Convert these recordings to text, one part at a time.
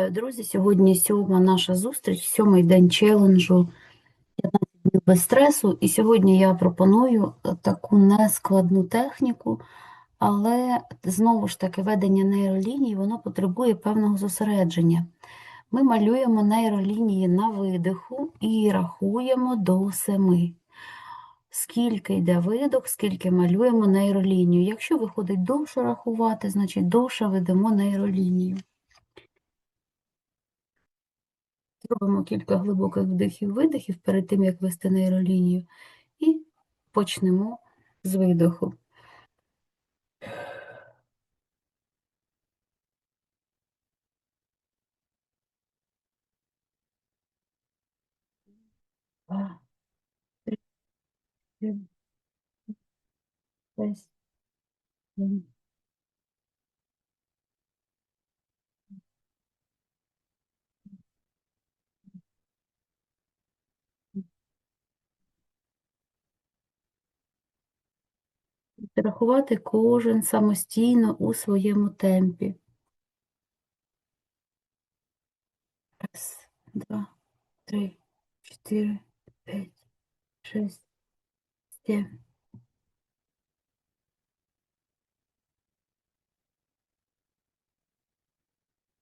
Вітаю, Друзі, сьогодні сьома наша зустріч, сьомий день челенджу 15 днів без стресу. І сьогодні я пропоную е, таку нескладну техніку, але знову ж таки ведення нейроліній, воно потребує певного зосередження. Ми малюємо нейролінії на видиху і рахуємо до семи. Скільки йде видох, скільки малюємо нейролінію. Якщо виходить довше рахувати, значить довше ведемо нейролінію. Зробимо кілька глибоких вдихів-видихів перед тим, як вести нейролінію, і почнемо з видоху. Два, три, чотири, шість, сім. Рахувати кожен самостійно у своєму темпі. Раз, два, три, чотири, п'ять, шість, сім.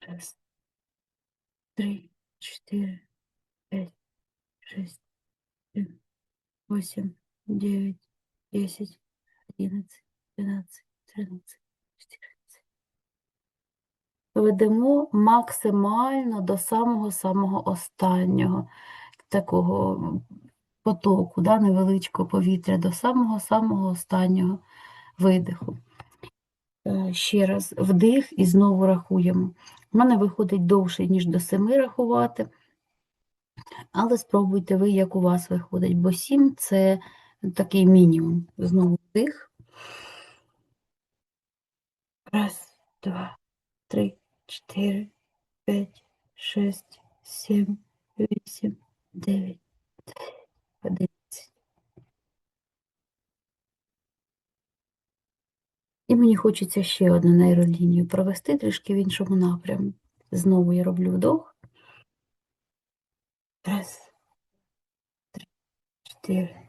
Раз, три, чотири, п'ять, шість, сім, восемь, дев'ять, десять, одинадцять, дванадцять, тринадцять, чотирнадцять. Ведемо максимально до самого-самого останнього такого потоку, да, невеличкого повітря, до самого-самого останнього видиху. Е, Ще раз вдих і знову рахуємо. У мене виходить довше, ніж до семи рахувати, але спробуйте ви, як у вас виходить, бо сім це такий мінімум. Знову вдих. Раз, два, три, чотири, п'ять, шість, сім, вісім, дев'ять, одинадцять. І мені хочеться ще одну нейролінію провести трішки в іншому напряму. Знову я роблю вдох. Раз, три, чотири,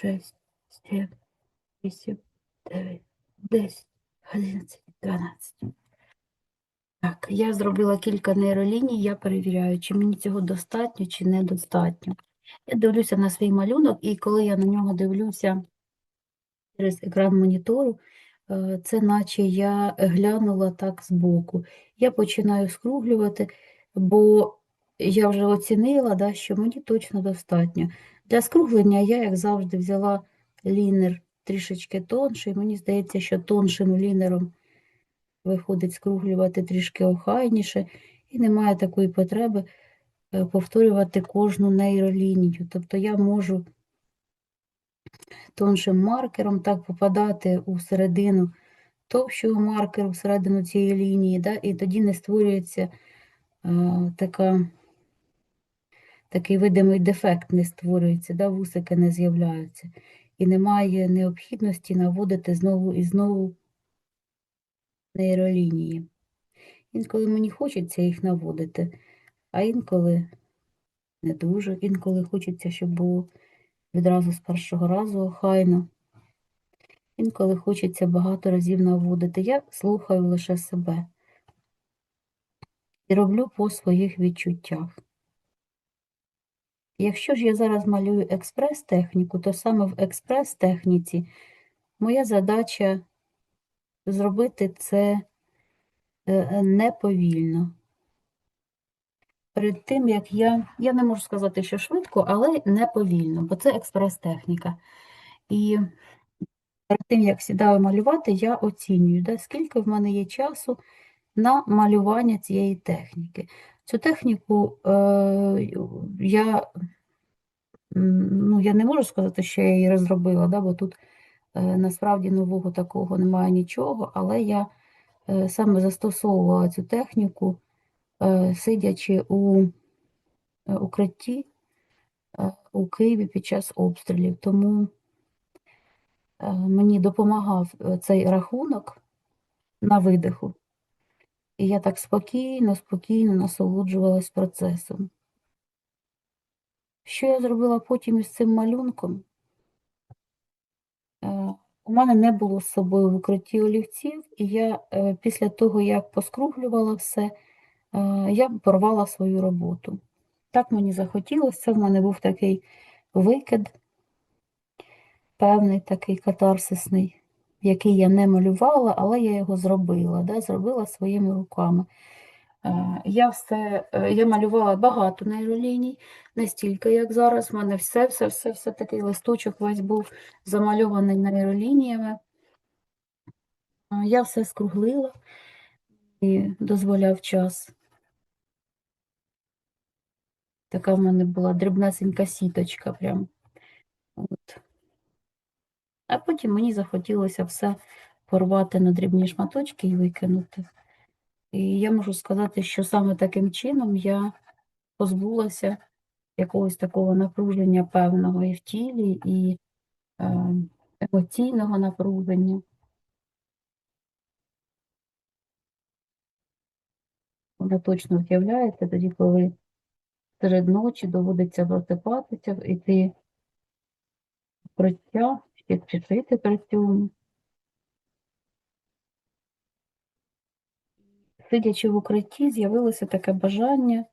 шість, сім, вісім, дев'ять, десять, одинадцять, дванадцять. Так, я зробила кілька нейроліній, я перевіряю, чи мені цього достатньо, чи недостатньо. Я дивлюся на свій малюнок, і коли я на нього дивлюся через екран монітору, е, це наче я глянула так збоку. Я починаю скруглювати, бо я вже оцінила, да, що мені точно достатньо. Для скруглення я, як завжди, взяла лінер трішечки тонший. Мені здається, що тоншим лінером виходить скруглювати трішки охайніше, і немає такої потреби е, повторювати кожну нейролінію. Тобто я можу тоншим маркером так попадати у середину товщого маркеру, всередину цієї лінії, да, і тоді не створюється а, така, такий видимий дефект не створюється, да, вусики не з'являються. І немає необхідності наводити знову і знову нейролінії. Інколи мені хочеться їх наводити, а інколи не дуже. Інколи хочеться, щоб було відразу з першого разу охайно. Інколи хочеться багато разів наводити. Я слухаю лише себе і роблю по своїх відчуттях. Якщо ж я зараз малюю експрес-техніку, то саме в експрес-техніці моя задача зробити це е, не повільно. Перед тим, як я, я не можу сказати, що швидко, але не повільно, бо це експрес-техніка. І перед тим, як сідаю малювати, я оцінюю, да, скільки в мене є часу на малювання цієї техніки. Цю техніку е, я, ну, я не можу сказати, що я її розробила, да, бо тут е, насправді нового такого немає нічого, але я е, саме застосовувала цю техніку, е, сидячи у укритті у Києві під час обстрілів. Тому мені допомагав цей рахунок на видиху. І я так спокійно, спокійно насолоджувалась процесом. Що я зробила потім із цим малюнком? Е, У мене не було з собою в укритті олівців, і я е, після того, як поскруглювала все, е, я порвала свою роботу. Так мені захотілося, це в мене був такий викид, певний такий катарсисний, який я не малювала, але я його зробила, да, зробила своїми руками. Е, Я все, е, я малювала багато нейроліній, не стільки, як зараз. У мене все, все, все, все такий листочок весь був замальований нейролініями. Е, Я все скруглила і дозволяв час. Така в мене була дрібнесенька сіточка прям. От. А потім мені захотілося все порвати на дрібні шматочки і викинути. І я можу сказати, що саме таким чином я позбулася якогось такого напруження певного і в тілі, і е, емоційного напруження. Воно точно з'являється тоді, коли серед ночі доводиться просипатися, іти в ще спішити при цьому. Сидячи в укритті, з'явилося таке бажання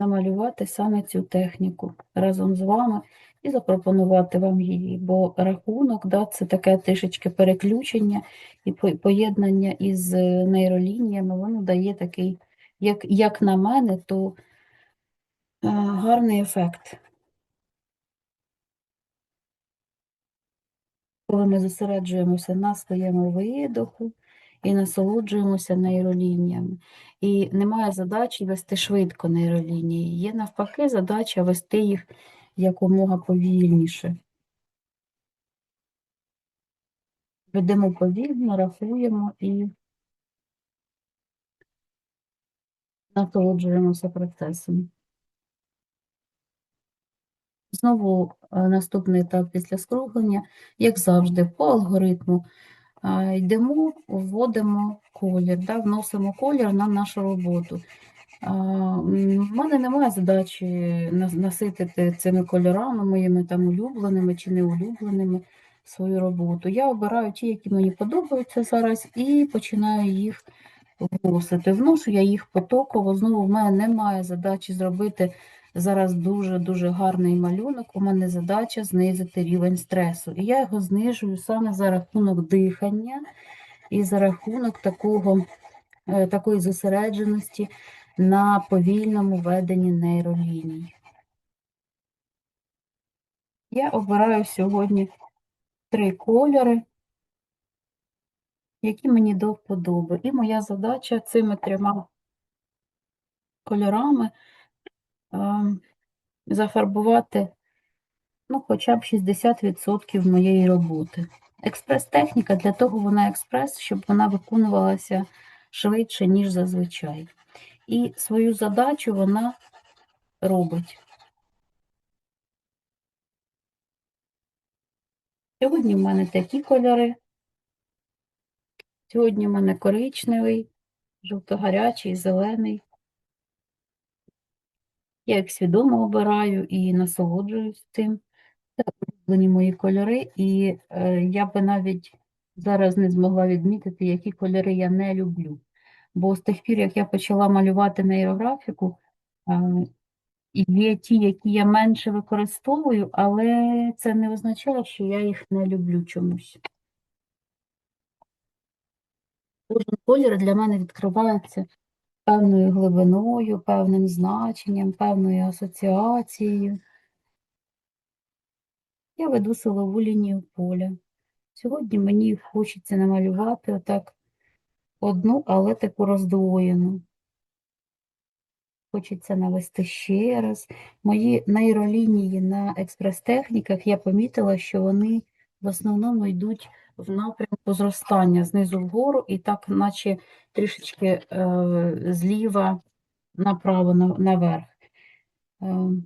намалювати саме цю техніку разом з вами і запропонувати вам її, бо рахунок, да, це таке трішечки переключення і поєднання із е, нейролініями, воно дає такий, як, як на мене, то е, гарний ефект. Коли ми зосереджуємося на своєму видоху і насолоджуємося нейролініями. І немає задачі вести швидко нейролінії. Є навпаки задача вести їх якомога повільніше. Ведемо повільно, рахуємо і насолоджуємося процесом. Знову е, наступний етап після скруглення, як завжди, по алгоритму. Йдемо, вводимо колір, да, вносимо колір на нашу роботу. У мене немає задачі наситити цими кольорами моїми там улюбленими чи неулюбленими свою роботу. Я обираю ті, які мені подобаються зараз, і починаю їх вносити. Вношу я їх потоково. Знову в мене немає задачі зробити зараз дуже-дуже гарний малюнок. У мене задача знизити рівень стресу. І я його знижую саме за рахунок дихання і за рахунок такого, е, такої зосередженості на повільному веденні нейроліній. Я обираю сьогодні три кольори, які мені до вподоби. І моя задача цими трьома кольорами зафарбувати ну, хоча б 60% моєї роботи. Експрес-техніка, для того вона експрес, щоб вона виконувалася швидше, ніж зазвичай. І свою задачу вона робить. Сьогодні в мене такі кольори. Сьогодні в мене коричневий, жовто-гарячий, зелений. Я їх свідомо обираю і насолоджуюсь тим. Це улюблені мої кольори, і е, я би навіть зараз не змогла відмітити, які кольори я не люблю. Бо з тих пір, як я почала малювати нейрографіку, е, є ті, які я менше використовую, але це не означає, що я їх не люблю чомусь. Кожен колір для мене відкривається певною глибиною, певним значенням, певною асоціацією. Я веду силову лінію поля. Сьогодні мені хочеться намалювати отак одну, але таку роздвоєну. Хочеться навести ще раз. Мої нейролінії на експрес-техніках я помітила, що вони в основному йдуть в напрямку зростання знизу вгору і так, наче трішечки е, зліва направо на- наверх. Ем,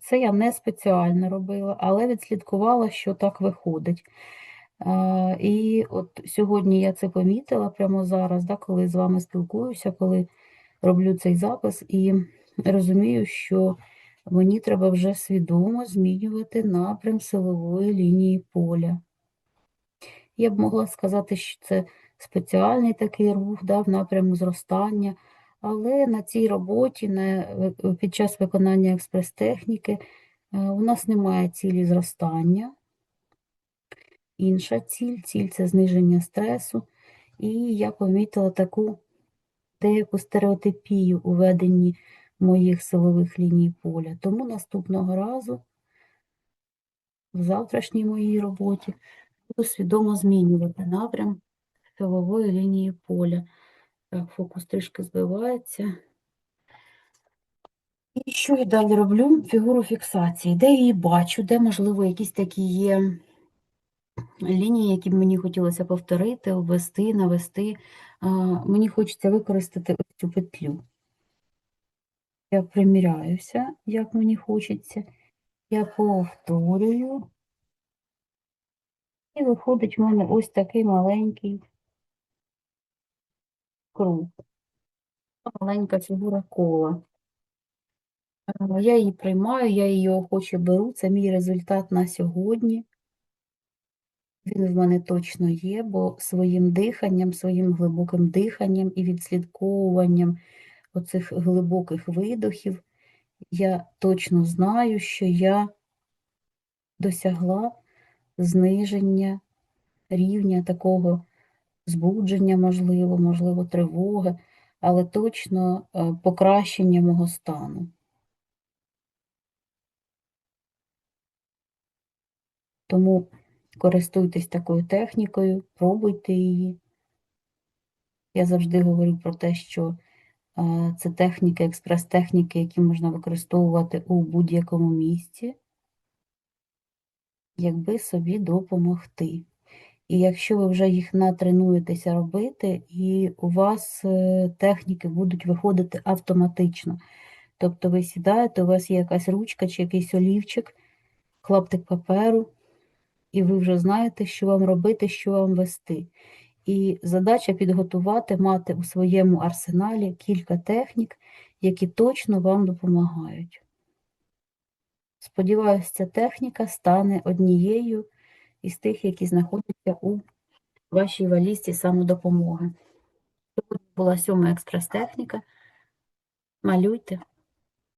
Це я не спеціально робила, але відслідкувала, що так виходить. А, І от сьогодні я це помітила прямо зараз, да, коли з вами спілкуюся, коли роблю цей запис, і розумію, що мені треба вже свідомо змінювати напрям силової лінії поля. Я б могла сказати, що це спеціальний такий рух да, в напряму зростання, але на цій роботі, на, під час виконання експрес-техніки, е, у нас немає цілі зростання. Інша ціль, ціль це зниження стресу. І я помітила таку деяку стереотипію у веденні моїх силових ліній поля. Тому наступного разу, в завтрашній моїй роботі, буду свідомо змінювати напрям силової лінії поля. Так, фокус трішки збивається. І що я далі роблю? Фігуру фіксації. Де її бачу, де, можливо, якісь такі є лінії, які б мені хотілося повторити, обвести, навести. Мені хочеться використати ось цю петлю. Я приміряюся, як мені хочеться. Я повторюю. І виходить в мене ось такий маленький круг. Маленька фігура кола. Я її приймаю, я її охоче беру. Це мій результат на сьогодні. Він в мене точно є, бо своїм диханням, своїм глибоким диханням і відслідковуванням оцих глибоких видохів я точно знаю, що я досягла зниження рівня такого збудження, можливо, можливо, тривоги, але точно е, покращення мого стану. Тому користуйтесь такою технікою, пробуйте її. Я завжди говорю про те, що це техніки, експрес-техніки, які можна використовувати у будь-якому місці, якби собі допомогти. І якщо ви вже їх натренуєтеся робити, і у вас е, техніки будуть виходити автоматично. Тобто ви сідаєте, у вас є якась ручка чи якийсь олівчик, клаптик паперу, і ви вже знаєте, що вам робити, що вам вести. І задача підготувати, мати у своєму арсеналі кілька технік, які точно вам допомагають. Сподіваюся, ця техніка стане однією із тих, які знаходяться у вашій валізці самодопомоги. Сьогодні була сьома експрес-техніка. Малюйте,